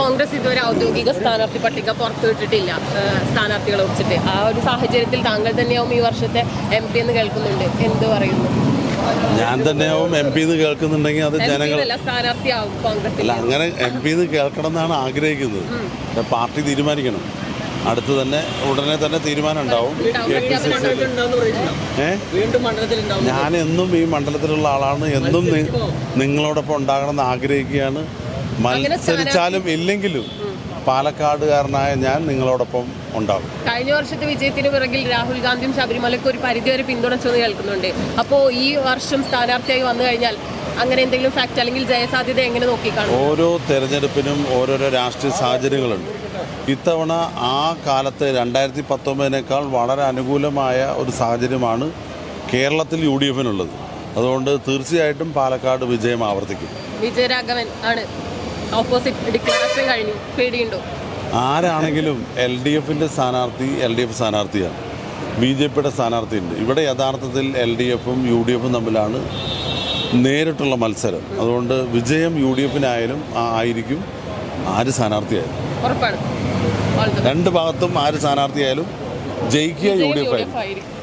കോൺഗ്രസ് ഇതുവരെ ഔദ്യോഗിക സ്ഥാനാർത്ഥി പട്ടിക പുറത്തുവിട്ടിട്ടില്ല സ്ഥാനാർത്ഥികളെ കുറിച്ചിട്ട്. ആ ഒരു സാഹചര്യത്തിൽ താങ്കൾ തന്നെയാവും ഈ വർഷത്തെ എം പി എന്ന് കേൾക്കുന്നുണ്ട്. എന്ത് പറയുന്നു? ഞാൻ തന്നെയാവും എം പി എന്ന് കേൾക്കുന്നുണ്ടെങ്കിൽ അത് ജനങ്ങൾ അല്ല അങ്ങനെ എം പി എന്ന് കേൾക്കണം എന്നാണ് ആഗ്രഹിക്കുന്നത് പാർട്ടി തീരുമാനിക്കണം. അടുത്ത് തന്നെ ഉടനെ തന്നെ തീരുമാനം ഉണ്ടാവും. ഞാൻ എന്നും ഈ മണ്ഡലത്തിലുള്ള ആളാണ്. എന്നും നിങ്ങളോടൊപ്പം ഉണ്ടാകണം എന്ന് ആഗ്രഹിക്കുകയാണ്. മത്സരിച്ചാലും ഇല്ലെങ്കിലും പാലക്കാടുകാരനായ ഞാൻ നിങ്ങളോടൊപ്പം ഉണ്ടാവും. കഴിഞ്ഞ വർഷത്തെ വിജയത്തിന് പിറകിൽ രാഹുൽ ഗാന്ധിയും ശബരിമലയ്ക്ക് ഒരു പരിധിവരെ പിന്തുണച്ചെന്ന് കേൾക്കുന്നുണ്ട്. അപ്പോൾ ഈ വർഷം സ്ഥാനാർത്ഥിയായി വന്നു കഴിഞ്ഞാൽ അങ്ങനെ എന്തെങ്കിലും ഫാക്റ്റ് അല്ലെങ്കിൽ ജയസാധ്യത എങ്ങനെ നോക്കിക്കാണും? ഓരോ തെരഞ്ഞെടുപ്പിനും ഓരോരോ രാഷ്ട്രീയ സാഹചര്യങ്ങളുണ്ട്. ഇത്തവണ ആ കാലത്ത് രണ്ടായിരത്തി പത്തൊമ്പതിനേക്കാൾ വളരെ അനുകൂലമായ ഒരു സാഹചര്യമാണ് കേരളത്തിൽ യു ഡി എഫിനുള്ളത്. അതുകൊണ്ട് തീർച്ചയായിട്ടും പാലക്കാട് വിജയം ആവർത്തിക്കും. വിജയരാഘവൻ ആണ്. ഓപ്പോസിറ്റ് ഡിക്ലറേഷൻ കഴിഞ്ഞു. പേടിയുണ്ടോ? ആരാണെങ്കിലും എൽ ഡി എഫിന്റെ സ്ഥാനാർത്ഥി എൽ ഡി എഫ് സ്ഥാനാർത്ഥിയാണ്. ബി ജെ പിയുടെ സ്ഥാനാർത്ഥിയുണ്ട്. ഇവിടെ യഥാർത്ഥത്തിൽ എൽ ഡി എഫും യു ഡി എഫും തമ്മിലാണ് നേരിട്ടുള്ള മത്സരം. അതുകൊണ്ട് വിജയം യു ഡി എഫിനായാലും ആയിരിക്കും ആര് സ്ഥാനാർത്ഥിയായാലും. രണ്ട് ഭാഗത്തും ആര് സ്ഥാനാർത്ഥിയായാലും ജയിക്കുക യു ഡി എഫ് ആയിരിക്കും.